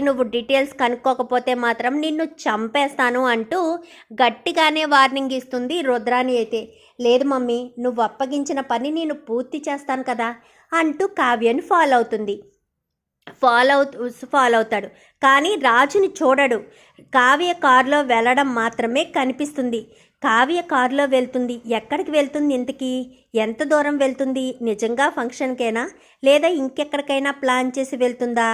నువ్వు డీటెయిల్స్ కనుక్కోకపోతే మాత్రం నిన్ను చంపేస్తాను అంటూ గట్టిగానే వార్నింగ్ ఇస్తుంది రుద్రాని అయితే. లేదు మమ్మీ నువ్వు అప్పగించిన పని నేను పూర్తి చేస్తాను కదా అంటూ కావ్యని ఫాలో అవుతుంది. ఫాలో అవుతూ ఫాలో అవుతాడు. కానీ రాజుని చూడడు. కావ్య కారులో వెళ్ళడం మాత్రమే కనిపిస్తుంది. కావ్య కారులో వెళ్తుంది. ఎక్కడికి వెళ్తుంది ఇంతకీ? ఎంత దూరం వెళ్తుంది? నిజంగా ఫంక్షన్కేనా లేదా ఇంకెక్కడికైనా ప్లాన్ చేసి వెళ్తుందా?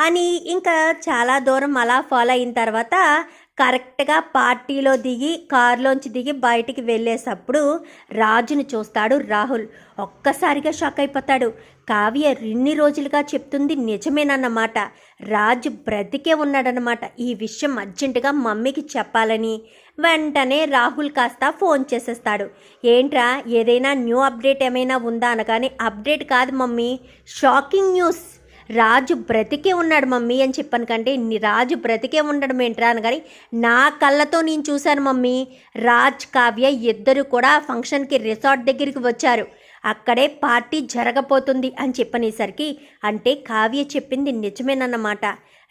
అని ఇంకా చాలా దూరం అలా ఫాలో అయిన తర్వాత కరెక్ట్గా పార్టీలో దిగి కారులోంచి దిగి బయటికి వెళ్ళేటప్పుడు రాజును చూస్తాడు రాహుల్. ఒక్కసారిగా షాక్ అయిపోతాడు. కావ్య ఇన్ని రోజులుగా చెప్తుంది నిజమేనన్నమాట. రాజు బ్రతికే ఉన్నాడనమాట ఈ విషయం అర్జెంటుగా మమ్మీకి చెప్పాలని. వెంటనే రాహుల్ కాస్త ఫోన్ చేసేస్తాడు. ఏంట్రా ఏదైనా న్యూ అప్డేట్ ఏమైనా ఉందా అనగానే అప్డేట్ కాదు మమ్మీ షాకింగ్ న్యూస్. రాజు బ్రతికే ఉన్నాడు మమ్మీ అని చెప్పాను కంటే రాజు బ్రతికే ఉండడం ఏంట్రా అని కానీ నా కళ్ళతో నేను చూశాను మమ్మీ. రాజ్ కావ్య ఇద్దరు కూడా ఫంక్షన్కి రిసార్ట్ దగ్గరికి వచ్చారు. అక్కడే పార్టీ జరగబోతుంది అని చెప్పనేసరికి అంటే కావ్య చెప్పింది నిజమేనన్నమాట.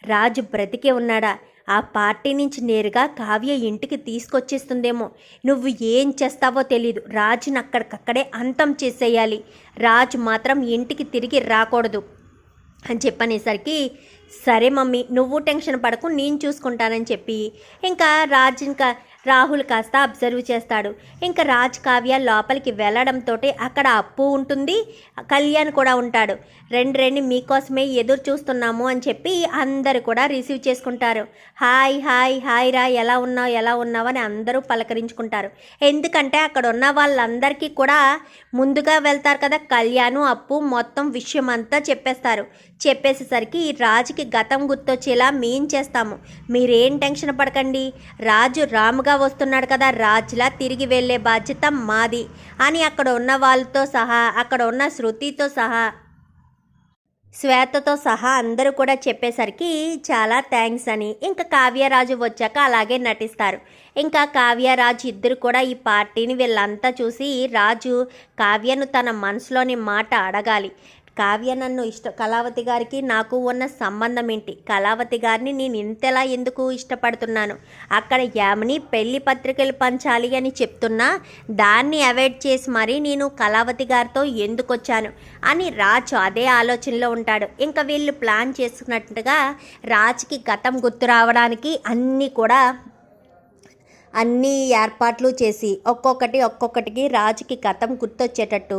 రాజు బ్రతికే ఉన్నాడా? ఆ పార్టీ నుంచి నేరుగా కావ్య ఇంటికి తీసుకొచ్చేస్తుందేమో. నువ్వు ఏం చేస్తావో తెలీదు. రాజుని అక్కడికక్కడే అంతం చేసేయాలి. రాజు మాత్రం ఇంటికి తిరిగి రాకూడదు. అని చెప్పనేసరికి సరే మమ్మీ నువ్వు టెన్షన్ పడకు నేను చూసుకుంటానని చెప్పి ఇంకా రాజ్ ఇంకా రాహుల్ కాస్త అబ్జర్వ్ చేస్తాడు. ఇంకా రాజ్ కావ్య లోపలికి వెళ్ళడంతో అక్కడ అప్పు ఉంటుంది కళ్యాణ్ కూడా ఉంటాడు. రెండు రెండు మీకోసమే ఎదురు చూస్తున్నాము అని చెప్పి అందరు కూడా రిసీవ్ చేసుకుంటారు. హాయ్ హాయ్ హాయ్ రా ఎలా ఉన్నావు ఎలా ఉన్నావు అని అందరూ పలకరించుకుంటారు. ఎందుకంటే అక్కడ ఉన్న వాళ్ళందరికీ కూడా ముందుగా వెళ్తారు కదా కళ్యాణ్ అప్పు మొత్తం విషయం అంతా చెప్పేస్తారు. చెప్పేసేసరికి ఈ రాజుకి గతం గుర్తొచ్చేలా మేం చేస్తాము. మీరేం టెన్షన్ పడకండి. రాజు రాముగా వస్తున్నాడు కదా. రాజులా తిరిగి వెళ్ళే బాధ్యత మాది అని అక్కడ ఉన్న వాళ్ళతో సహా అక్కడ ఉన్న శృతితో సహా శ్వేతతో సహా అందరూ కూడా చెప్పేసరికి చాలా థ్యాంక్స్ అని. ఇంకా కావ్యరాజు వచ్చాక అలాగే నటిస్తారు. ఇంకా కావ్యరాజు ఇద్దరు కూడా ఈ పార్టీని వీళ్ళంతా చూసి రాజు కావ్యను తన మనసులోని మాట అడగాలి. కావ్య నన్ను ఇష్ట కళావతి గారికి నాకు ఉన్న సంబంధం ఏంటి కళావతి గారిని నేను ఇంతలా ఎందుకు ఇష్టపడుతున్నాను? అక్కడ యామిని పెళ్ళి పత్రికలు పంచాలి అని చెప్తున్నా దాన్ని అవాయిడ్ చేసి మరీ నేను కళావతి గారితో ఎందుకు వచ్చాను అని రాజు అదే ఆలోచనలో ఉంటాడు. ఇంకా వీళ్ళు ప్లాన్ చేసుకున్నట్టుగా రాజ్కి గతం గుర్తు రావడానికి అన్నీ కూడా అన్ని ఏర్పాట్లు చేసి ఒక్కొక్కటి ఒక్కొక్కటికి రాజుకి గతం గుర్తొచ్చేటట్టు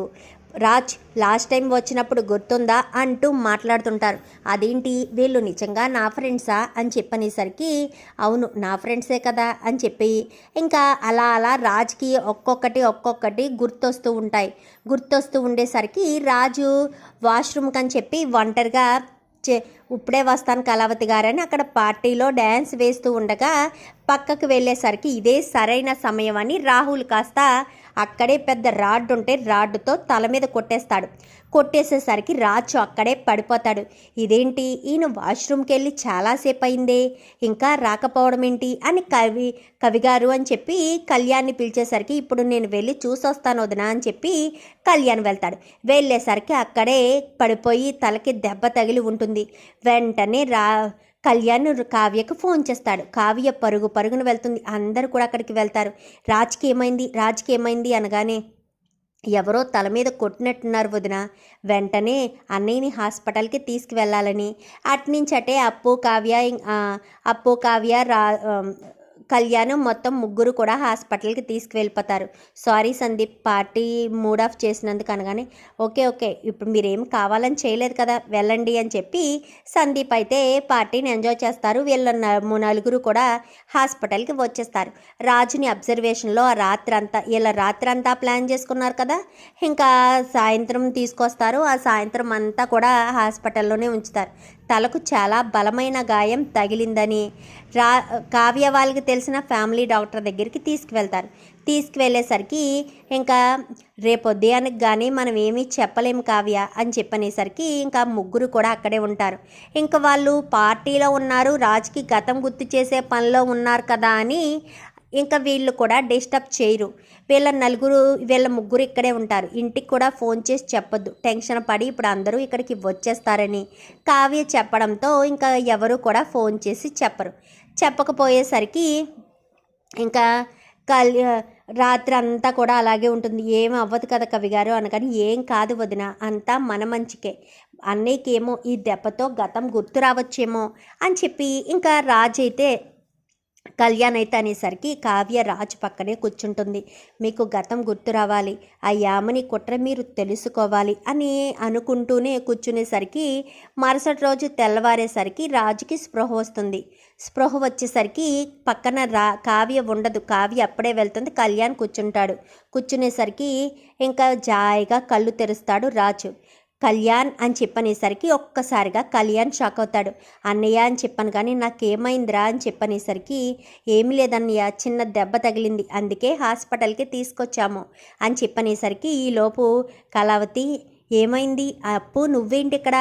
రాజ్ లాస్ట్ టైం వచ్చినప్పుడు గుర్తుందా అంటూ మాట్లాడుతుంటారు. అదేంటి? వీళ్ళు నిజంగా నా ఫ్రెండ్సా? అని చెప్పనేసరికి అవును నా ఫ్రెండ్సే కదా? అని చెప్పి ఇంకా అలా అలా రాజ్కి ఒక్కొక్కటి ఒక్కొక్కటి గుర్తొస్తూ ఉంటాయి. గుర్తొస్తూ ఉండేసరికి రాజు వాష్రూమ్కి అని చెప్పి ఒంటరిగా చే ఇప్పుడే వస్తాను కళావతి గారని అక్కడ పార్టీలో డ్యాన్స్ వేస్తూ ఉండగా పక్కకు వెళ్ళేసరికి ఇదే సరైన సమయం అని రాహుల్ కాస్త అక్కడే పెద్ద రాడ్ ఉంటే రాడ్డుతో తల మీద కొట్టేస్తాడు. కొట్టేసేసరికి రాజు అక్కడే పడిపోతాడు. ఇదేంటి? ఈయన వాష్రూమ్కి వెళ్ళి చాలాసేపు అయిందే ఇంకా రాకపోవడం ఏంటి అని కవి కవిగారు అని చెప్పి కళ్యాణ్ని పిలిచేసరికి ఇప్పుడు నేను వెళ్ళి చూసొస్తాను వదినా అని చెప్పి కళ్యాణ్ వెళ్తాడు. వెళ్ళేసరికి అక్కడే పడిపోయి తలకి దెబ్బ తగిలి ఉంటుంది. వెంటనే రా కళ్యాణ్ కావ్యకు ఫోన్ చేస్తాడు. కావ్య పరుగు పరుగున వెళ్తుంది. అందరూ కూడా అక్కడికి వెళ్తారు. రాజ్కి ఏమైంది రాజ్కి ఏమైంది అనగానే ఎవరో తల మీద కొట్టినట్టున్నారు వదిన. వెంటనే అన్నయ్యని హాస్పిటల్కి తీసుకువెళ్ళాలని. అట్నుంచి అటే అప్పు కావ్య అప్పు కావ్య రా కళ్యాణం మొత్తం ముగ్గురు కూడా హాస్పిటల్కి తీసుకువెళ్ళిపోతారు. Sorry Sandeep party mood off చేసినందుకు అనగానే ఓకే ఓకే ఇప్పుడు మీరేం కావాలని చేయలేదు కదా వెళ్ళండి అని చెప్పి సందీప్ అయితే పార్టీని ఎంజాయ్ చేస్తారు. వీళ్ళ నలుగురు కూడా హాస్పిటల్కి వచ్చేస్తారు. రాజుని అబ్జర్వేషన్లో ఆ రాత్రి అంతా వీళ్ళ రాత్రి అంతా ప్లాన్ చేసుకున్నారు కదా ఇంకా సాయంత్రం తీసుకొస్తారు. ఆ సాయంత్రం అంతా కూడా హాస్పిటల్లోనే ఉంచుతారు. తలకు చాలా బలమైన గాయం తగిలిందని రా కావ్య వాళ్ళకి తెలిసిన ఫ్యామిలీ డాక్టర్ దగ్గరికి తీసుకువెళ్తారు. తీసుకువెళ్ళేసరికి ఇంకా రేపు ఉదయానికి కానీ మనం ఏమీ చెప్పలేము కావ్య అని చెప్పనేసరికి ఇంకా ముగ్గురు కూడా అక్కడే ఉంటారు. ఇంకా వాళ్ళు పార్టీలో ఉన్నారు రాజుకి గతం గుర్తు చేసే పనిలో ఉన్నారు కదా అని ఇంకా వీళ్ళు కూడా డిస్టర్బ్ చేయరు. వీళ్ళ నలుగురు వీళ్ళ ముగ్గురు ఇక్కడే ఉంటారు. ఇంటికి కూడా ఫోన్ చేసి చెప్పొద్దు. టెన్షన్ పడి ఇప్పుడు అందరూ ఇక్కడికి వచ్చేస్తారని కావ్య చెప్పడంతో ఇంకా ఎవరు కూడా ఫోన్ చేసి చెప్పరు. చెప్పకపోయేసరికి ఇంకా కల్ రాత్రి అంతా కూడా అలాగే ఉంటుంది. ఏం అవ్వదు కదా కవి గారు అనగాని ఏం కాదు వదిన అంతా మన మంచికే. అన్నయ్యకేమో ఈ దెబ్బతో గతం గుర్తు రావచ్చేమో అని చెప్పి ఇంకా రాజు అయితే కళ్యాణ్ అయితే అనేసరికి కావ్య రాజు పక్కనే కూర్చుంటుంది. మీకు గతం గుర్తు రావాలి. ఆ యామని కుట్ర మీరు తెలుసుకోవాలి అని అనుకుంటూనే కూర్చునేసరికి మరుసటి రోజు తెల్లవారేసరికి రాజుకి స్పృహ వస్తుంది. స్పృహ వచ్చేసరికి పక్కన రా కావ్య ఉండదు. కావ్య అప్పుడే వెళ్తుంది. కళ్యాణ్ కూర్చుంటాడు. కూర్చునేసరికి ఇంకా జాయిగా కళ్ళు తెరుస్తాడు రాజు. కళ్యాణ్ అని చెప్పనేసరికి ఒక్కసారిగా కళ్యాణ్ షాక్ అవుతాడు. అన్నయ్య అని చెప్పాను కానీ నాకేమైందిరా అని చెప్పనేసరికి ఏమి లేదన్నయ్య చిన్న దెబ్బ తగిలింది. అందుకే హాస్పిటల్కి తీసుకొచ్చాము అని చెప్పనేసరికి ఈలోపు కళావతి ఏమైంది? అప్పు నువ్వేంటి ఇక్కడ?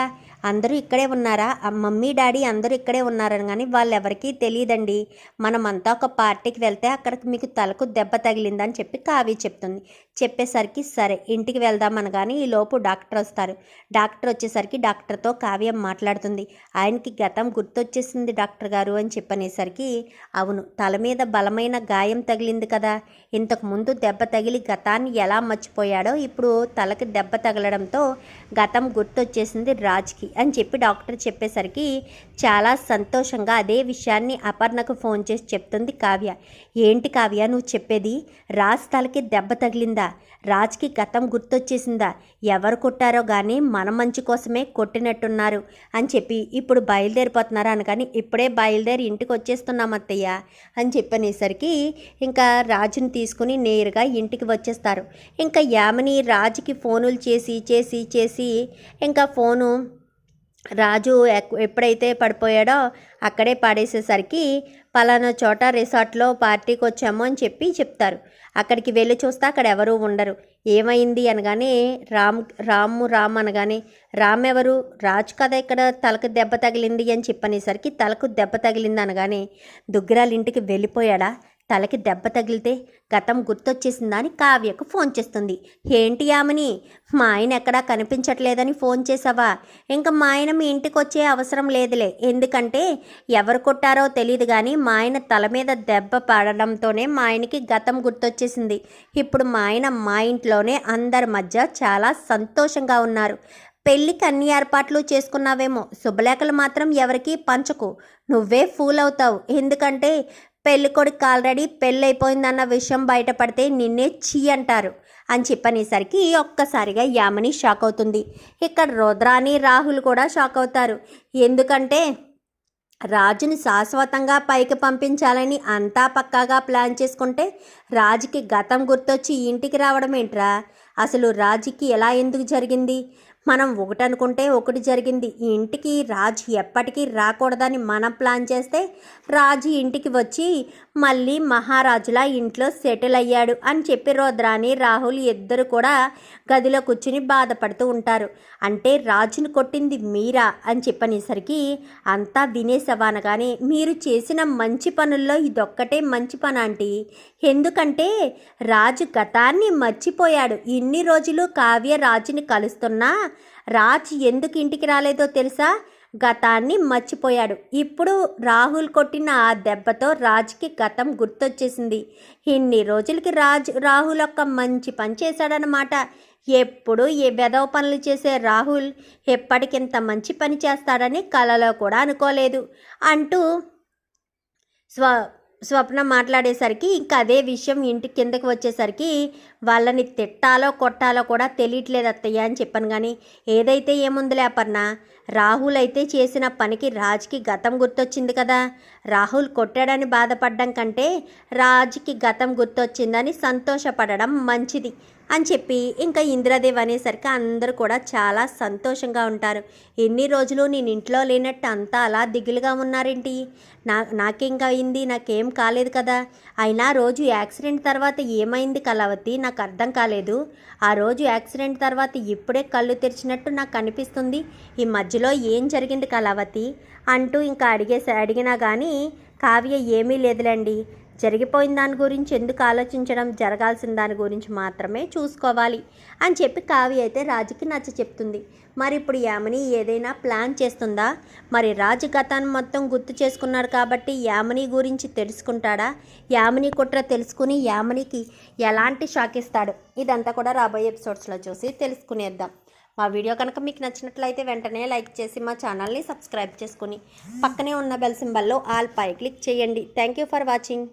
అందరూ ఇక్కడే ఉన్నారా? ఆ మమ్మీ డాడీ అందరూ ఇక్కడే ఉన్నారని కానీ వాళ్ళెవరికీ తెలియదండి మనమంతా ఒక పార్టీకి వెళ్తే అక్కడికి మీకు తలకు దెబ్బ తగిలిందని చెప్పి కావి చెప్తుంది. చెప్పేసరికి సరే ఇంటికి వెళ్దాం కానీ ఈ లోపు డాక్టర్ వస్తారు. డాక్టర్ వచ్చేసరికి డాక్టర్తో కావ్య మాట్లాడుతుంది. ఆయనకి గతం గుర్తొచ్చేసింది డాక్టర్ గారు అని చెప్పనేసరికి అవును తల మీద బలమైన గాయం తగిలింది కదా. ఇంతకు ముందు దెబ్బ తగిలి గతాన్ని ఎలా మర్చిపోయాడో ఇప్పుడు తలకి దెబ్బ తగలడంతో గతం గుర్తొచ్చేసింది రాజ్కి. అని చెప్పి డాక్టర్ చెప్పేసరికి చాలా సంతోషంగా అదే విషయాన్ని అపర్ణకు ఫోన్ చేసి చెప్తుంది కావ్య. ఏంటి కావ్య నువ్వు చెప్పేది? రాజ్ తలకి దెబ్బ తగిలిందా? రాజ్కి గతం గుర్తొచ్చేసిందా? ఎవరు కొట్టారో కానీ మన మంచి కోసమే కొట్టినట్టున్నారు అని చెప్పి ఇప్పుడు బయలుదేరిపోతున్నారు అనగాని ఇప్పుడే బయలుదేరి ఇంటికి వచ్చేస్తున్నాం అత్తయ్య అని చెప్పనేసరికి ఇంకా రాజుని తీసుకుని నేరుగా ఇంటికి వచ్చేస్తారు. ఇంకా యామని రాజుకి ఫోనులు చేసి చేసి చేసి ఇంకా ఫోను రాజు ఎక్- ఎప్పుడైతే పడిపోయాడో అక్కడే పాడేసేసరికి పలానా చోట రిసార్ట్లో పార్టీకి వచ్చాము అని చెప్పి చెప్తారు. అక్కడికి వెళ్ళి చూస్తే అక్కడ ఎవరూ ఉండరు. ఏమైంది అనగానే రామ్ రాము రామ్ అనగానే రామ్ ఎవరు? రాజు కదా ఇక్కడ తలకు దెబ్బ తగిలింది అని చెప్పనేసరికి తలకు దెబ్బ తగిలింది అనగానే దుగ్గిరాల ఇంటికి వెళ్ళిపోయాడా? తలకి దెబ్బ తగిలితే గతం గుర్తొచ్చేసిందా అని కావ్యకు ఫోన్ చేస్తుంది. ఏంటి యామని? మా ఆయన ఎక్కడా కనిపించట్లేదని ఫోన్ చేసావా? ఇంకా మా ఆయన మీ ఇంటికి వచ్చే అవసరం లేదులే. ఎందుకంటే ఎవరు కొట్టారో తెలియదు కానీ మా ఆయన తల మీద దెబ్బ పడడంతోనే మా ఆయనకి గతం గుర్తొచ్చేసింది. ఇప్పుడు మా ఆయన మా ఇంట్లోనే అందరి మధ్య చాలా సంతోషంగా ఉన్నారు. పెళ్ళికి అన్ని ఏర్పాట్లు చేసుకున్నావేమో. శుభలేఖలు మాత్రం ఎవరికీ పంచకు. నువ్వే ఫూల్ అవుతావు ఎందుకంటే పెళ్ళికొడుకు ఆల్రెడీ పెళ్ళైపోయిందన్న విషయం బయటపడితే నిన్నే చీ అంటారు అని చెప్పనేసరికి ఒక్కసారిగా యామని షాక్ అవుతుంది. ఇక్కడ రుద్రాని రాహుల్ కూడా షాక్ అవుతారు. ఎందుకంటే రాజుని శాశ్వతంగా పైకి పంపించాలని అంతా పక్కాగా ప్లాన్ చేసుకుంటే రాజుకి గతం గుర్తొచ్చి ఇంటికి రావడం ఏంట్రా అసలు రాజుకి ఎలా ఎందుకు జరిగింది? మనం ఒకటి అనుకుంటే ఒకటి జరిగింది. ఈ ఇంటికి రాజు ఎప్పటికీ రాకూడదని మనం ప్లాన్ చేస్తే రాజు ఇంటికి వచ్చి మళ్ళీ మహారాజుల ఇంట్లో సెటిల్ అయ్యాడు అని చెప్పి రుద్రాని రాహుల్ ఇద్దరు కూడా గదిలో కూర్చుని బాధపడుతూ ఉంటారు. అంటే రాజుని కొట్టింది మీరా అని చెప్పనేసరికి అంతా వినేసవానగానే మీరు చేసిన మంచి పనుల్లో ఇదొక్కటే మంచి పని ఆంటీ. ఎందుకంటే రాజు గతాన్ని మర్చిపోయాడు. ఇన్ని రోజులు కావ్య రాజుని కలుస్తున్నా రాజు ఎందుకు ఇంటికి రాలేదో తెలుసా? గతాన్ని మర్చిపోయాడు. ఇప్పుడు రాహుల్ కొట్టిన ఆ దెబ్బతో రాజుకి గతం గుర్తొచ్చేసింది. ఇన్ని రోజులకి రాజు రాహుల్ ఒక్క మంచి పని చేశాడనమాట ఎప్పుడు ఏ వెధవ పనులు చేసే రాహుల్ ఎప్పటికింత మంచి పని చేస్తాడని కలలో కూడా అనుకోలేదు. అంటూ స్వ స్వప్న మాట్లాడేసరికి ఇంకా అదే విషయం ఇంటి కిందకి వచ్చేసరికి వాళ్ళని తిట్టాలో కొట్టాలో కూడా తెలియట్లేదు అత్తయ్య అని చెప్పాను కానీ ఏదైతే ఏముందిలే అపర్ణ రాహుల్ అయితే చేసిన పనికి రాజ్కి గతం గుర్తొచ్చింది కదా. రాహుల్ కొట్టాడని బాధపడడం కంటే రాజ్కి గతం గుర్తొచ్చిందని సంతోషపడడం మంచిది. అని చెప్పి ఇంకా ఇందిరాదేవి అనేసరికి అందరూ కూడా చాలా సంతోషంగా ఉంటారు. ఎన్ని రోజులు నేను ఇంట్లో లేనట్టు అంతా అలా దిగులుగా ఉన్నారేంటి? నా నాకేం అయింది నాకేం కాలేదు కదా. అయినా రోజు యాక్సిడెంట్ తర్వాత ఏమైంది కలవతి నాకు అర్థం కాలేదు. ఆ రోజు యాక్సిడెంట్ తర్వాత ఇప్పుడే కళ్ళు తెరిచినట్టు నాకు అనిపిస్తుంది. ఈ మధ్యలో ఏం జరిగింది కలవతి అంటూ ఇంకా అడిగేసి అడిగినా కానీ కావ్య ఏమీ లేదులేండి. జరిగిపోయిన దాని గురించి ఎందుకు ఆలోచించడం జరగాల్సిన దాని గురించి మాత్రమే చూసుకోవాలి అని చెప్పి కావి అయితే రాజుకి నచ్చ చెప్తుంది. మరి ఇప్పుడు యామిని ఏదైనా ప్లాన్ చేస్తుందా? మరి రాజు గతాన్ని మొత్తం గుర్తు చేసుకున్నాడు కాబట్టి యామిని గురించి తెలుసుకుంటాడా? యామిని కుట్ర తెలుసుకుని యామినికి ఎలాంటి షాక్ ఇస్తాడు? ఇదంతా కూడా రాబోయే ఎపిసోడ్స్లో చూసి తెలుసుకునేద్దాం. మా వీడియో కనుక మీకు నచ్చినట్లయితే వెంటనే లైక్ చేసి మా ఛానల్ని సబ్స్క్రైబ్ చేసుకుని పక్కనే ఉన్న బెల్ సింబల్లో ఆల్ పై క్లిక్ చేయండి. Thank you for watching